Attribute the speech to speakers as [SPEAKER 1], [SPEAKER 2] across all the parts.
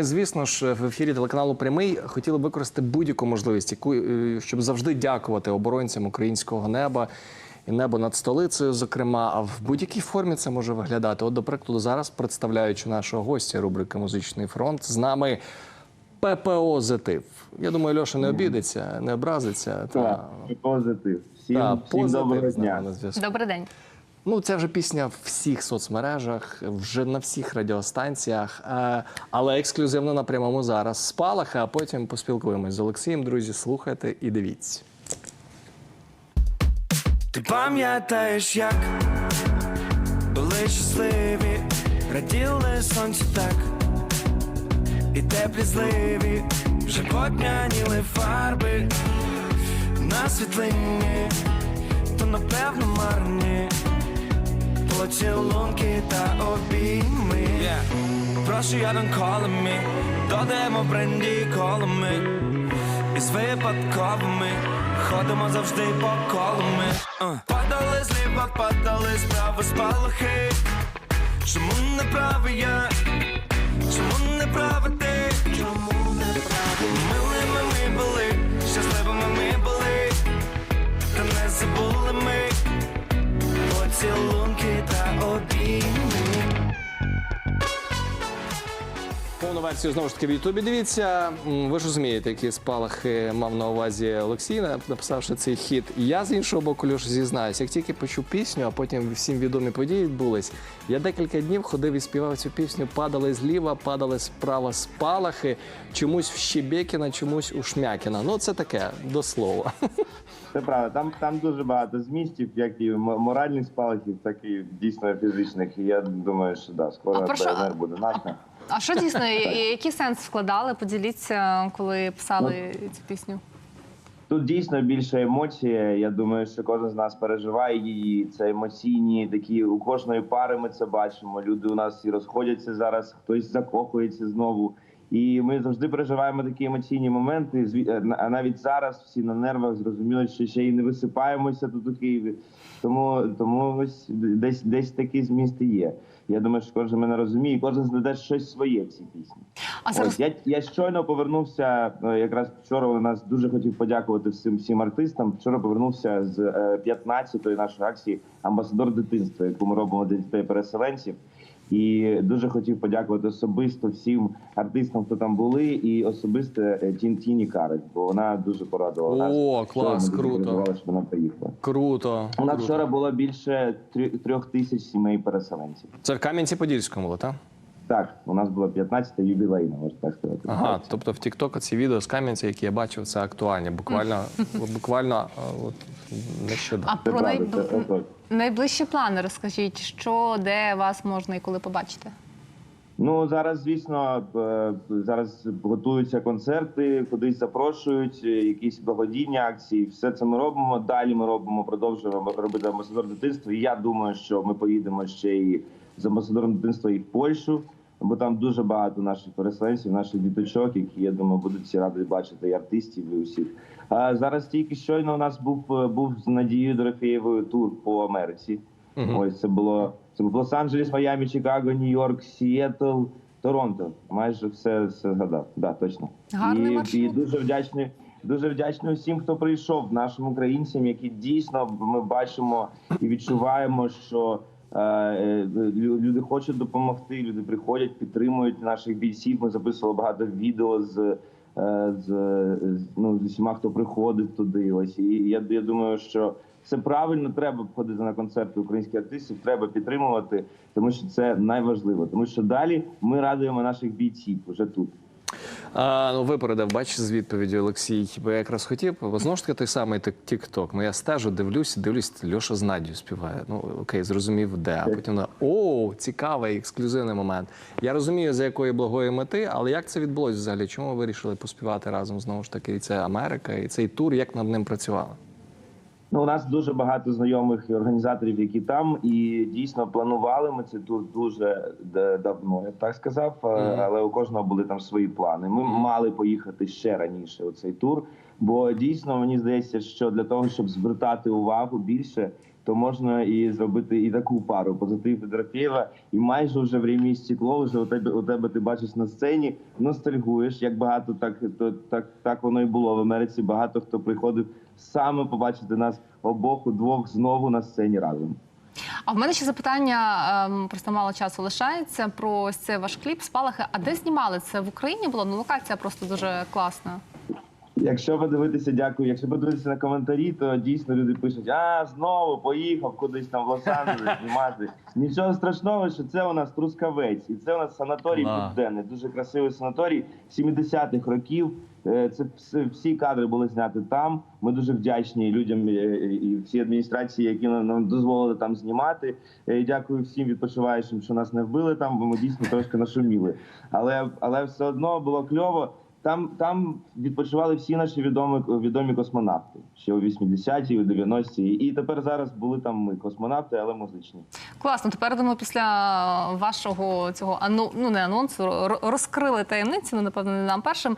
[SPEAKER 1] Ми, звісно ж, в ефірі телеканалу Прямий хотіли б використати будь-яку можливість, яку е, щоб завжди дякувати оборонцям українського неба і небо над столицею. Зокрема, а в будь-якій формі це може виглядати. От, до прикладу, зараз представляючи нашого гостя рубрики Музичний фронт, з нами ППО «Зетив». Я думаю, Льоша не обідеться, не образиться. Та,
[SPEAKER 2] Так, позитив. Всім,
[SPEAKER 1] та,
[SPEAKER 2] всім
[SPEAKER 1] позитив
[SPEAKER 2] доброго дня.
[SPEAKER 1] на зв'язку.
[SPEAKER 3] Добрий день.
[SPEAKER 1] Ну, це вже пісня в всіх соцмережах, вже на всіх радіостанціях, Е, але ексклюзивно на прямому зараз спалахи, а потім поспілкуємось з Олексієм. Друзі, слухайте і дивіться.
[SPEAKER 4] Ти пам'ятаєш, як були щасливі, раділи сонцю так, і теплі зливі, вже потняніли фарби на світлині, то напевно марні поцілунки та обійми. Прошу, я don't call me, додаємо бренді колами із випадковими ходимо завжди по колами. Uh. Падали зліва, падали справа спалахи. Чому не правий я? Чому не правий ти?
[SPEAKER 1] Версію знову ж таки в Ютубі. Дивіться, ви ж розумієте, які спалахи мав на увазі Олексій, написавши цей хіт. Я з іншого боку, Льош, зізнаюся, як тільки почув пісню, а потім всім відомі події відбулись. Я декілька днів ходив і співав цю пісню. Падали зліва, падали справа спалахи, чомусь в Щебекіна, чомусь у Шмякіна. Ну це таке до слова.
[SPEAKER 2] Це правда. Там, там дуже багато змістів, як і моральних спалахів, так і дійсно фізичних. І я думаю, що да, скоро
[SPEAKER 3] А
[SPEAKER 2] ПНР буде наша.
[SPEAKER 3] А що дійсно, і- який сенс вкладали? Поділіться, коли писали цю пісню.
[SPEAKER 2] Тут дійсно більше емоція. Я думаю, що кожен з нас переживає її. Це емоційні такі у кожної пари. Ми це бачимо. Люди у нас і розходяться зараз, хтось закохується знову. І ми завжди переживаємо такі емоційні моменти. Е, А навіть зараз всі на нервах зрозуміли, що ще й не висипаємося тут у Києві. Тому тому ось десь десь такий зміст і є. Я думаю, що кожен мене розуміє, кожен знайде щось своє в цій пісні.
[SPEAKER 3] А зараз
[SPEAKER 2] Ось я, я щойно повернувся. е, Якраз вчора у нас дуже хотів подякувати всім всім артистам. Вчора повернувся з е, 15-ї нашої акції Амбасадор дитинства, яку ми робимо для дітей переселенців. І дуже хотів подякувати особисто всім артистам, хто там були, і особисто е, Тін Тіні Карик, бо вона дуже порадувала нас.
[SPEAKER 1] О, клас,
[SPEAKER 2] Вчора
[SPEAKER 1] круто.
[SPEAKER 2] що вона приїхала.
[SPEAKER 1] Круто.
[SPEAKER 2] У нас вчора було більше трьох- тисяч сімей переселенців.
[SPEAKER 1] Це в Кам'янці-Подільському було, так?
[SPEAKER 2] Так, у нас було 15 ювілейна, можна так сказати.
[SPEAKER 1] Ага, тобто в TikTok ці відео з Кам'янця, які я бачив, це актуальні. Буквально, буквально е, от, нещодавно.
[SPEAKER 3] а про найб... найближчі плани розкажіть, що, де вас можна і коли побачити?
[SPEAKER 2] Ну зараз, звісно, е, зараз готуються концерти, кудись запрошують, е, якісь благодійні акції. Все це ми робимо. Далі ми робимо, продовжуємо робити амбасадор дитинства. І я думаю, що ми поїдемо ще і з амбасадором дитинства і в Польщу, бо там дуже багато наших переселенців, наших діточок, які я думаю, будуть всі раді бачити і артистів, і усіх. А зараз тільки щойно у нас був е, був з Надією Дорофєєвою тур по Америці. Ось це було це був Лос-Анджелес, Майами, Чикаго, Нью-Йорк, Сіетл, Торонто. Майже все, все згадав. Да, точно.
[SPEAKER 3] Гарний
[SPEAKER 2] і,
[SPEAKER 3] маршрут.
[SPEAKER 2] і дуже вдячний. Дуже вдячний усім, хто прийшов, нашим українцям, які дійсно ми бачимо і відчуваємо, що люди хочуть допомогти. Люди приходять, підтримують наших бійців. Ми записували багато відео з, е, з ну з усіма, хто приходить туди. Ось і я, я думаю, що це правильно. Треба ходити на концерти українських артистів. Треба підтримувати, тому що це найважливо. Тому що далі ми радуємо наших бійців уже тут.
[SPEAKER 1] А, ну, випередив, бачиш, з відповіді Олексій. Бо я якраз хотів, бо знову ж таки той самий TikTok. Ну я стежу, дивлюсь, дивлюсь, Льоша з Надію співає. Ну окей, зрозумів, де. А потім вона о, цікавий ексклюзивний момент. Я розумію, за якої благої мети, але як це відбулося взагалі? Чому ви вирішили поспівати разом знову ж таки? І це Америка, і цей тур, як над ним працювали?
[SPEAKER 2] Ну, у нас дуже багато знайомих і організаторів, які там, і дійсно планували ми це тут дуже давно, я б так сказав. е, Але у кожного були там свої плани. Ми мали поїхати ще раніше у цей тур. Бо дійсно мені здається, що для того, щоб звертати увагу більше, то можна і зробити і таку пару позитив і Дорофєєва. І майже вже в Рімі стекло, вже у тебе у тебе ти бачиш на сцені, ностальгуєш. Як багато так то так, так воно і було в Америці. Багато хто приходив саме побачити нас обох удвох знову на сцені разом.
[SPEAKER 3] А в мене ще запитання, ем, просто мало часу лишається про ось цей ваш кліп спалахи. А де знімали це в Україні було? Ну локація просто дуже класна.
[SPEAKER 2] Якщо подивитися, дякую. Якщо подивитися на коментарі, то дійсно люди пишуть: а знову поїхав кудись там в Лос-Анджелес знімати. Нічого страшного, що це у нас трускавець, і це у нас санаторій
[SPEAKER 1] Да.
[SPEAKER 2] південний. Дуже красивий санаторій 70-х років. Е, Це вс- всі кадри були зняті там. Ми дуже вдячні людям е, і всій адміністрації, які нам нам дозволили там знімати. Е, І дякую всім відпочиваючим, що нас не вбили там, бо ми дійсно трошки нашуміли. Але але все одно було кльово. Там там відпочивали всі наші відомі відомі космонавти ще у 80-ті, у 90-ті. І тепер зараз були там ми космонавти, але музичні.
[SPEAKER 3] Класно. Тепер думаю, після вашого цього ану, ну не анонсу, ро- розкрили таємниці. Ну напевно, не нам першим.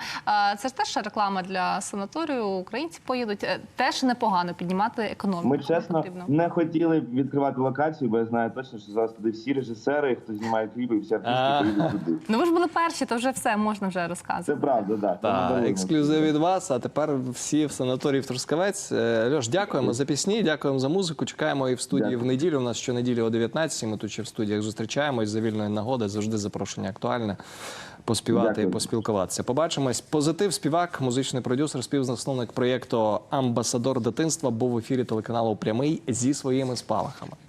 [SPEAKER 3] Це ж теж реклама для санаторію. Українці поїдуть. Е, Теж непогано піднімати економіку.
[SPEAKER 2] Ми чесно
[SPEAKER 3] Потрібно.
[SPEAKER 2] не хотіли відкривати локацію, бо я знаю точно, що зараз туди всі режисери, хто знімає кліпи, всі артисти поїдуть туди.
[SPEAKER 3] Ну ви ж були перші, то вже все можна вже розказувати.
[SPEAKER 2] Це правда, да.
[SPEAKER 1] Ексклюзив від вас. А тепер всі в санаторії в Трускавець. Е, Льош, дякуємо за пісні, дякуємо за музику. Чекаємо і в студії
[SPEAKER 2] Дякую.
[SPEAKER 1] в неділю. У нас щонеділі о 19 Ми тут ще в студіях зустрічаємось за вільної нагоди. Завжди запрошення актуальне. Поспівати
[SPEAKER 2] Дякую.
[SPEAKER 1] і поспілкуватися. Побачимось. Позитив, співак, музичний продюсер, співзасновник проєкту Амбасадор дитинства був в ефірі телеканалу Прямий зі своїми спалахами.